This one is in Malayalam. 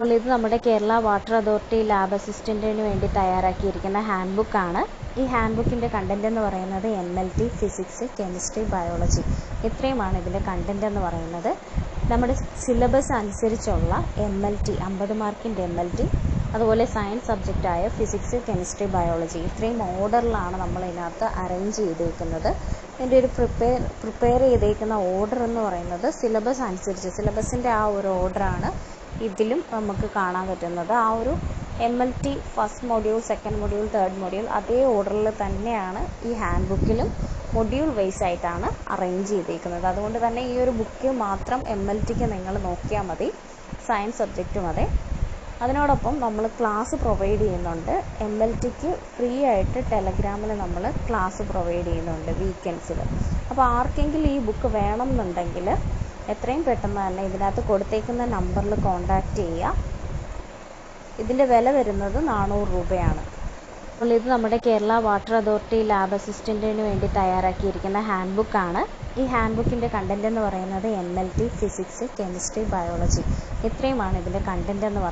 ഇത് നമ്മുടെ കേരള വാട്ടർ അതോറിറ്റി ലാബ് അസിസ്റ്റന്റിന് വേണ്ടി തയ്യാറാക്കിയിരിക്കുന്ന ഹാൻഡ് ബുക്ക് ആണ്. ഈ ഹാൻഡ് ബുക്കിന്റെ കണ്ടന്റ് എന്ന് പറയുന്നത് M L T physics chemistry biology ഇത്രയുമാണ് ഇതിന്റെ കണ്ടന്റ് എന്ന് പറയുന്നത്. നമ്മുടെ സിലബസ് അനുസരിച്ചുള്ള എം എൽ ടി അമ്പത് മാർക്കിന്റെ എം എൽ ടി അതുപോലെ സയൻസ് സബ്ജക്റ്റായ ഫിസിക്സ് കെമിസ്ട്രി ബയോളജി ഇത്രയും ഓർഡറിലാണ് നമ്മൾ ഇതിനകത്ത് അറേഞ്ച് ചെയ്തേക്കുന്നത്. എന്റെ ഒരു പ്രിപ്പയർ പ്രിപ്പയർ ചെയ്തേക്കുന്ന ഓർഡർ എന്ന് പറയുന്നത് സിലബസ് അനുസരിച്ച് സിലബസിന്റെ ആ ഒരു ഓർഡറാണ് ഇതിലും നമുക്ക് കാണാൻ പറ്റുന്നത്. ആ ഒരു M L T first module second module third module അതേ ഓർഡറിൽ തന്നെയാണ് ഈ ഹാൻഡ് ബുക്കിലും മൊഡ്യൂൾ വൈസ് ആയിട്ടാണ് അറേഞ്ച് ചെയ്തിരിക്കുന്നത് അതുകൊണ്ട് തന്നെ ഈ ഒരു ബുക്ക് മാത്രം എം എൽ ടിക്ക് നിങ്ങൾ നോക്കിയാൽ മതി. സയൻസ് സബ്ജക്റ്റും അതെ. അതിനോടൊപ്പം നമ്മൾ ക്ലാസ് പ്രൊവൈഡ് ചെയ്യുന്നുണ്ട്. എം എൽ ടിക്ക് ഫ്രീ ആയിട്ട് ടെലഗ്രാമിൽ നമ്മൾ ക്ലാസ് പ്രൊവൈഡ് ചെയ്യുന്നുണ്ട് വീക്കെൻഡ്സിൽ അപ്പോൾ ആർക്കെങ്കിലും ഈ ബുക്ക് വേണം എന്നുണ്ടെങ്കിൽ എത്രയും പെട്ടെന്ന് തന്നെ ഇതിനകത്ത് കൊടുത്തേക്കുന്ന നമ്പറിൽ കോൺടാക്റ്റ് ചെയ്യുക. ഇതിന്റെ വില വരുന്നത് നാനൂറ് രൂപയാണ്. അപ്പോൾ ഇത് നമ്മുടെ കേരള വാട്ടർ അതോറിറ്റി ലാബ് അസിസ്റ്റന്റിന് വേണ്ടി തയ്യാറാക്കിയിരിക്കുന്ന ഹാൻഡ് ബുക്കാണ് ഈ ഹാൻഡ് ബുക്കിന്റെ കണ്ടന്റ് എന്ന് പറയുന്നത് M L T physics chemistry biology ഇത്രയുമാണ് ഇതിന്റെ കണ്ടന്റ് എന്ന് പറയുന്നത്.